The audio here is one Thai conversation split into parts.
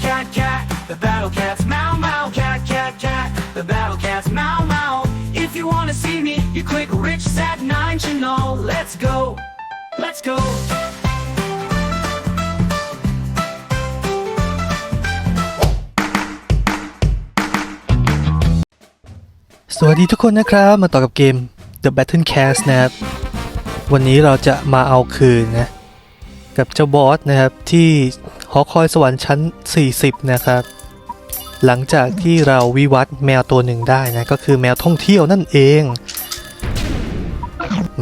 cat, cat, cat. The battle cat's meow, meow, cat, cat, cat. The battle cat's meow, meow. If you wanna see me, you click Rich Sat 9 channel. Let's go. Let's go. สวัสดีทุกคนนะครับ มาต่อกับเกม The Battle Cast นะครับ วันนี้เราจะมาเอาคืนนะ กับเจ้าบอสนะครับที่หอคอยสวรรค์ชั้น 40 นะครับ หลังจากที่เราวิวัฒน์แมวตัวหนึ่งได้นะก็คือแมวท่องเที่ยวนั่นเอง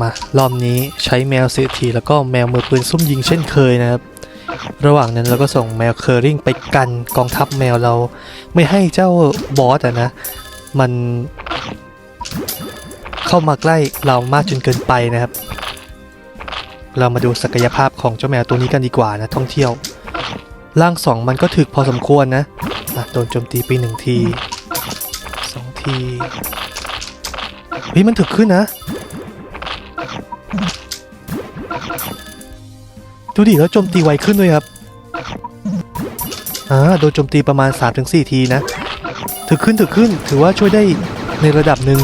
มารอบนี้ใช้แมวเศรษฐีแล้วก็แมวมือปืนซุ่มยิงเช่นเคยนะครับ ระหว่างนั้นเราก็ส่งแมวเคอริงไปกันกองทัพแมวเรา ไม่ให้เจ้าบอสอะนะ มันเข้ามาใกล้เรามากจนเกินไปนะครับ เรามาดูศักยภาพของเจ้าแมวตัวนี้กันดีกว่านะท่องเที่ยว ร่างสองมันก็ถึกพอสมควรนะอะโดนโจมตีไปหนึ่งทีสองทีเฮ้ยมันถึกขึ้นนะ ดูดิแล้วโจมตีไวขึ้นด้วยครับอ่าโดนโจมตีประมาณ 3-4 ทีนะ ถึกขึ้นถึกขึ้นถือว่าช่วยได้ในระดับหนึ่ง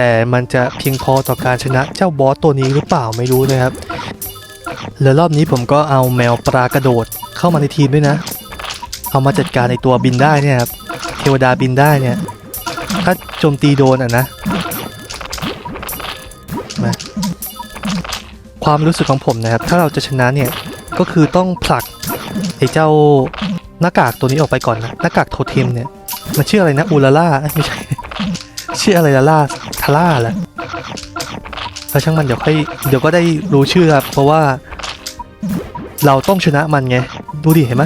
แต่มันจะเพียงพอต่อการชนะเจ้าบอสตัวนี้หรือเปล่าไม่รู้นะครับแล้วรอบนี้ผมก็เอาแมวปลากระโดดเข้ามาในทีมด้วยนะ เอามาจัดการในตัวบินได้เนี่ยครับเทวดาบินได้เนี่ย ถ้าโจมตีโดนอะนะมาความรู้สึกของผมนะครับ ถ้าเราจะชนะเนี่ยก็คือต้องผลักไอ้เจ้าหน้ากากตัวนี้ออกไปก่อนนะหน้ากากโทเทมเนี่ยมันชื่ออะไรนะอูลาล่าไม่ใช่ชื่ออะไรลาล่าาร่าแหละแล้วช่างมันเดี๋ยวค่อยเดี๋ยวก็ได้รู้ชื่อครับเพราะว่า เราต้องชนะมันไง ดูดิเห็นไหม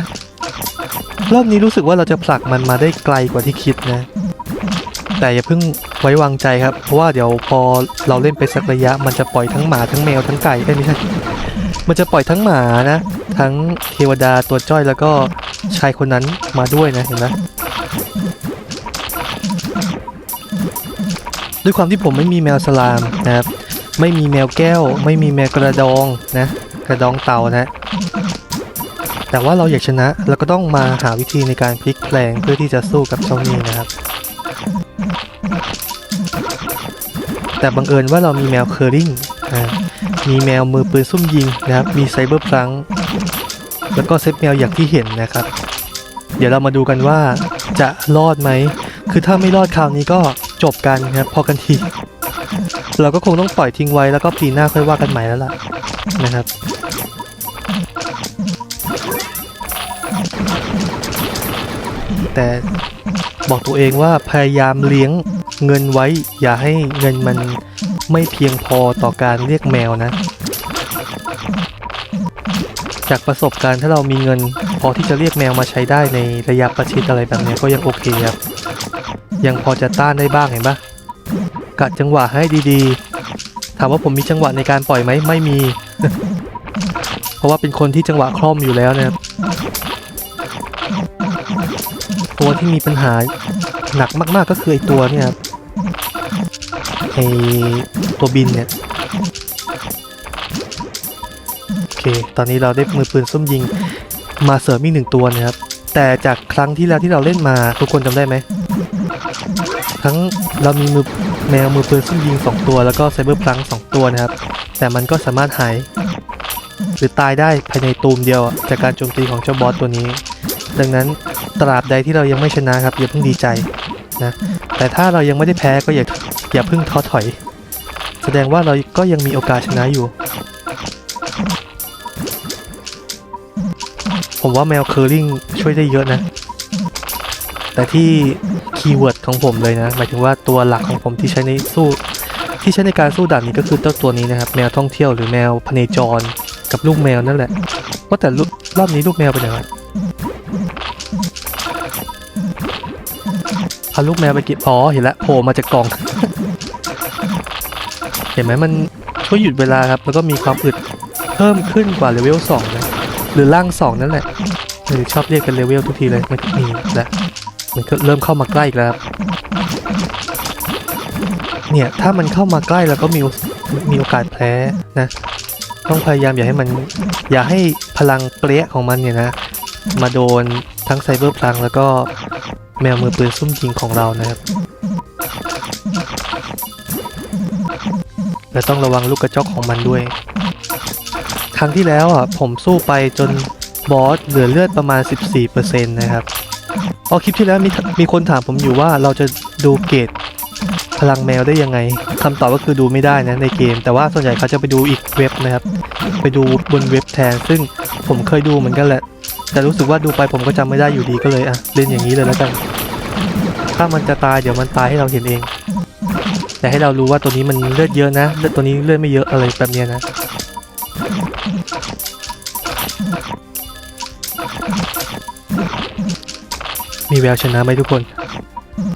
รอบนี้รู้สึกว่าเราจะผลักมันมาได้ไกลกว่าที่คิดนะ แต่อย่าเพิ่งไว้วางใจครับ เพราะว่าเดี๋ยวพอเราเล่นไปสักระยะ มันจะปล่อยทั้งหมาทั้งแมวทั้งไก่เอ้ยไม่ใช่มันจะปล่อยทั้งหมานะ ทั้งเทวดาตัวจ้อยแล้วก็ชายคนนั้นมาด้วยนะเห็นไหม ด้วยความที่ผมไม่มีแมวสลามนะครับ ไม่มีแมวแก้ว ไม่มีแมวกระดองนะ กระดองเต่านะ แต่ว่าเราอยากชนะเราก็ต้องมาหาวิธีในการพลิกแปลงเพื่อที่จะสู้กับเจ้านี่นะครับ แต่บังเอิญว่าเรามีแมวเคอร์ริงอ่ามีแมวมือปืนซุ่มยิงนะครับ มีไซเบอร์พลังแล้วก็เซตแมวอย่างที่เห็นนะครับ เดี๋ยวเรามาดูกันว่าจะรอดไหม คือถ้าไม่รอดคราวนี้ก็ จบกันนะครับพอกันทีเราก็คงต้องปล่อยทิ้งไว้แล้วก็ปีหน้าค่อยว่ากันใหม่แล้วล่ะนะครับแต่บอกตัวเองว่าพยายามเลี้ยงเงินไว้ อย่าให้เงินมันไม่เพียงพอต่อการเรียกแมวนะ จากประสบการณ์ถ้าเรามีเงิน พอที่จะเรียกแมวมาใช้ได้ในระยะประชิดอะไรแบบนี้ก็ยังโอเคครับ ยังพอจะต้านได้บ้างเห็นปะกะจังหวะให้ดีๆ ถามว่าผมมีจังหวะในการปล่อยไหมไม่มี เพราะว่าเป็นคนที่จังหวะคล่อมอยู่แล้วนะครับตัวที่มีปัญหาหนักมากๆก็คือไอตัวเนี่ยครับไอตัวบินเนี่ยโอเค ตอนนี้เราได้มือปืนส้มยิงมาเสริมอีกหนึ่งตัวนะครับแต่จากครั้งที่แล้วที่เราเล่นมาทุกคนจำได้ไหม ทั้งเรามีมือแมวมือปืนซุ่มยิง 2 ตัว แล้วก็ไซเบอร์พลัง2ตัวนะครับ แต่มันก็สามารถหาย หรือตายได้ภายในตูมเดียว จากการโจมตีของเจ้าบอสตัวนี้ ดังนั้นตราบใดที่เรายังไม่ชนะครับอย่าเพิ่งดีใจนะแต่ถ้าเรายังไม่ได้แพ้ก็อย่าอย่าเพิ่งท้อถอย แสดงว่าเราก็ยังมีโอกาสชนะอยู่ ผมว่าแมวเคอร์ลิงช่วยได้เยอะนะ แต่ที่ คีย์เวิร์ดของผมเลยนะ หมายถึงว่าตัวหลักของผมที่ใช้ในสู้ ที่ใช้ในการสู้ด่านนี้ก็คือเจ้าตัวนี้นะครับ แมวท่องเที่ยวหรือแมวพเนจรกับลูกแมวนั่นแหละว่าแต่ลูกรอบนี้ลูกแมวไปไหนวะเอาลูกแมวไปเก็บอ๋อเห็นแล้วโผล่มาจากกล่อง เห็นไหมมันช่วยหยุดเวลาครับ แล้วก็มีความอึดเพิ่มขึ้นกว่าเลเวลสองนะหรือล่างสองนั่นแหละเออชอบเรียกเป็นเลเวลทุกทีเลยมันนี่แหละ มันก็เริ่มเข้ามาใกล้อีกแล้ว เนี่ยถ้ามันเข้ามาใกล้แล้วก็มีมีโอกาสแพ้นะ ต้องพยายามอย่าให้มัน อย่าให้พลังเปรี้ยของมันเนี่ยนะ มาโดนทั้งไซเบอร์พลังแล้วก็แมวมือปืนซุ่มยิงของเรานะครับและต้องระวังลูกกระจอกของมันด้วย ครั้งที่แล้วอะผมสู้ไปจนบอสเหลือเลือดประมาณ 14%นะครับ พอคลิปที่แล้วมีมีคนถามผมอยู่ว่าเราจะดูเกรดพลังแมวได้ยังไงคำตอบก็คือดูไม่ได้นะในเกม แต่ว่าส่วนใหญ่เขาจะไปดูอีกเว็บนะครับ ไปดูบนเว็บแทน ซึ่งผมเคยดูเหมือนกันแหละ แต่รู้สึกว่าดูไปผมก็จำไม่ได้อยู่ดีก็เลยอะเล่นอย่างนี้เลยแล้วกัน ถ้ามันจะตายเดี๋ยวมันตายให้เราเห็นเอง แต่ให้เรารู้ว่าตัวนี้มันเลือดเยอะนะเลือดตัวนี้เลือดไม่เยอะอะไรแบบนี้นะ มีแววชนะไหมทุกคน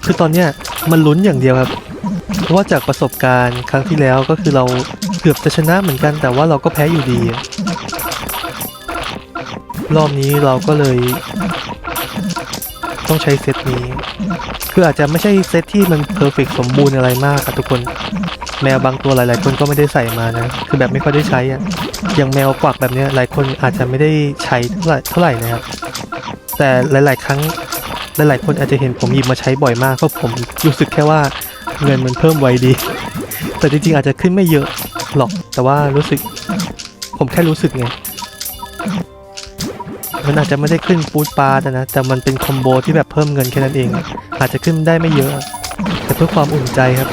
คือตอนเนี้ยมันลุ้นอย่างเดียวครับ เพราะว่าจากประสบการณ์ครั้งที่แล้วก็คือเราเกือบจะชนะเหมือนกัน แต่ว่าเราก็แพ้อยู่ดี รอบนี้เราก็เลย ต้องใช้เซตนี้ คืออาจจะไม่ใช่เซตที่มันเพอร์เฟกสมบูรณ์อะไรมากครับทุกคน แมวบางตัวหลาย ๆ คนก็ไม่ได้ใส่มานะ คือแบบไม่ค่อยได้ใช้อะอย่างแมวกวักแบบเนี้ยหลายคนอาจจะไม่ได้ใช้เท่าไหร่เท่าไหร่นะครับแต่หลาย ๆ ครั้ง หลายๆคนอาจจะเห็นผมหยิบมาใช้บ่อยมากเพราะผมรู้สึกแค่ว่าเงินมันเพิ่มไวดี แต่จริงๆอาจจะขึ้นไม่เยอะหรอก แต่ว่ารู้สึก ผมแค่รู้สึกไง มันอาจจะไม่ได้ขึ้นฟูดปาร์ตนะ แต่มันเป็นคอมโบที่แบบเพิ่มเงินแค่นั้นเอง อาจจะขึ้นได้ไม่เยอะ แต่เพื่อความอุ่นใจครับ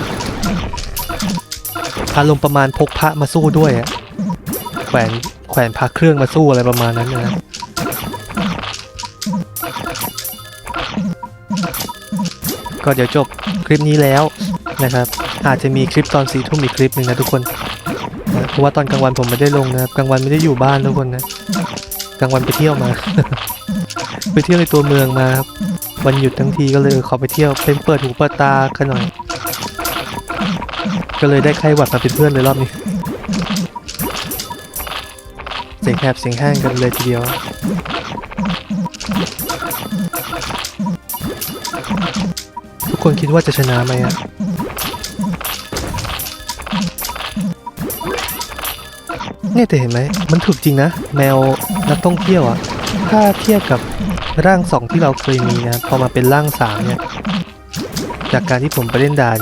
อารมณ์ประมาณพกพระมาสู้ด้วยอะแขวนแขวนพระเครื่องมาสู้อะไรประมาณนั้นนะ ก็เดี๋ยวจบคลิปนี้แล้วนะครับ อาจจะมีคลิปตอนสี่ทุ่มอีกคลิปหนึ่งนะทุกคนนะเพราะว่าตอนกลางวันผมไม่ได้ลงนะครับกลางวันไม่ได้อยู่บ้านทุกคนนะกลางวันไปเที่ยวมา ไปเที่ยวในตัวเมืองมาครับวันหยุดทั้งทีก็เลยขอไปเที่ยวเป็นเปิดหูเปิดตากันหน่อย ก็เลยได้ไข้หวัดมาเป็นเพื่อนเลยรอบนี้เสียงแหบเสียงแห้งกันเลยทีเดียว คนคิดว่าจะชนะไหมอะเนี่ยแต่เห็นไหม มันถูกจริงนะ แมวนักท่องเที่ยวอะถ้าเทียบกับร่างสองที่เราเคยมีนะ พอมาเป็นร่างสามเนี่ย จากการที่ผมไปเล่นด่าน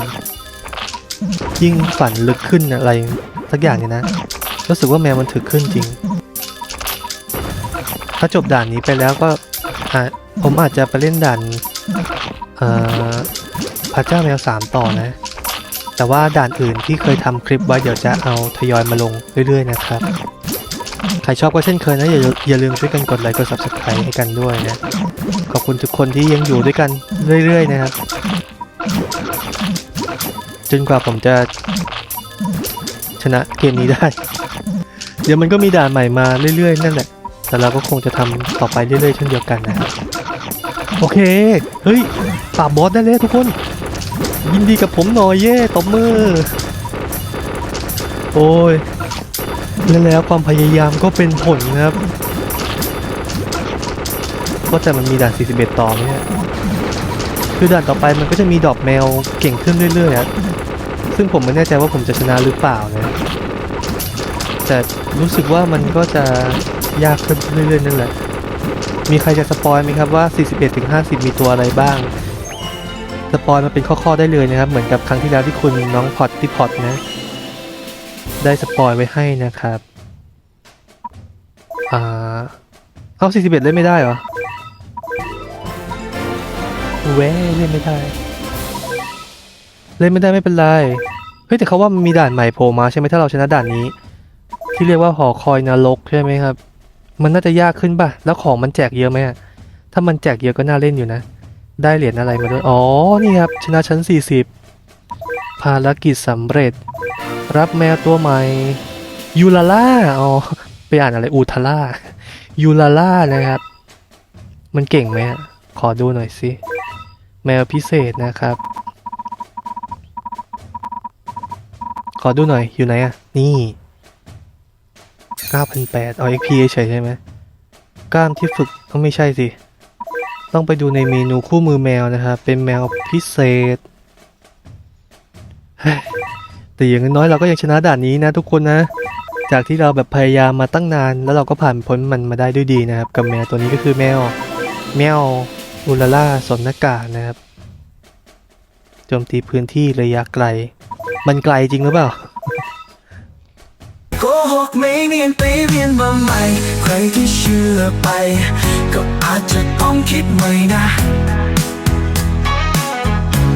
ยิ่งฝันลึกขึ้นอะไรสักอย่างเนี่ยนะ รู้สึกว่าแมวมันถึกขึ้นจริง ถ้าจบด่านนี้ไปแล้วก็ผมอาจจะไปเล่นด่านเอ่อ พระเจ้าแมวสามต่อนะ แต่ว่าด่านอื่นที่เคยทำคลิปไว้เดี๋ยวจะเอาทยอยมาลงเรื่อยๆนะครับ ใครชอบก็เช่นเคยนะอย่าอย่าลืมช่วยกันกดไลค์กด subscribe ให้กันด้วยนะ ขอบคุณทุกคนที่ยังอยู่ด้วยกันเรื่อยๆนะครับจนกว่าผมจะชนะเกมนี้ได้ เดี๋ยวมันก็มีด่านใหม่มาเรื่อยๆ นั่นแหละ แต่เราก็คงจะทำต่อไปเรื่อยๆเช่นเดียวกันนะครับโอเค เฮ้ยปราบบอสได้แล้วทุกคน ยินดีกับผมหน่อยเย่ตบมือ โอ้ยและแล้วความพยายามก็เป็นผลนะครับก็แต่มันมีด่าน 41 ต่อเนี่ยคือด่านต่อไปมันก็จะมีดอกแมวเก่งขึ้นเรื่อยๆอะซึ่งผมไม่แน่ใจว่าผมจะชนะหรือเปล่านะแต่รู้สึกว่ามันก็จะยากขึ้นเรื่อยๆนั่นแหละ มีใครจะสปอยไหมครับว่า 41ถึง50 มีตัวอะไรบ้าง สปอยมาเป็นข้อๆได้เลยนะครับ เหมือนกับครั้งที่แล้วที่คุณน้องพอตที่พอตนะ ได้สปอยไว้ให้นะครับ อ่า เอา41เล่นไม่ได้เหรอแว้เล่นไม่ได้ เล่นไม่ได้ไม่เป็นไร เฮ้ยแต่เขาว่ามันมีด่านใหม่โผล่มาใช่ไหมถ้าเราชนะด่านนี้ ที่เรียกว่าหอคอยนรกใช่ไหมครับ มันน่าจะยากขึ้นป่ะ แล้วของมันแจกเยอะไหมถ้ามันแจกเยอะก็น่าเล่นอยู่นะ ได้เหรียญอะไรมาด้วย อ๋อ นี่ครับ ชนะชั้น 40 ภารกิจสำเร็จ รับแมวตัวใหม่ยูลาล่า อ๋อ ไปอ่านอะไร อูทาล่ายูลาล่านะครับ มันเก่งไหมขอดูหน่อยสิ แมวพิเศษนะครับ ขอดูหน่อย อยู่ไหนอะ นี่ 9,800 เอา XP เฉยใช่ไหมกล้ามที่ฝึกต้องไม่ใช่สิ ต้องไปดูในเมนูคู่มือแมวนะครับ เป็นแมวพิเศษ แต่อย่างน้อยเราก็ยังชนะด่านนี้นะทุกคนนะ จากที่เราแบบพยายามมาตั้งนาน แล้วเราก็ผ่านพ้นมันมาได้ด้วยดีนะครับ กับแมวตัวนี้ก็คือแมว แมวอุลล่าสนากานะครับ โจมตีพื้นที่ระยะไกล มันไกลจริงหรือเปล่า หกไม่เนียนไปเรียนมาใหม่ ใครที่เชื่อไป ก็อาจจะต้องคิดใหม่นะ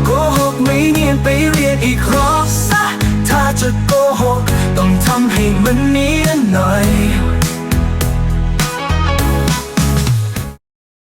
โกหกไม่เนียนไปเรียนอีกรอบซะ ถ้าจะโกหก ต้องทำให้มันเนียนหน่อย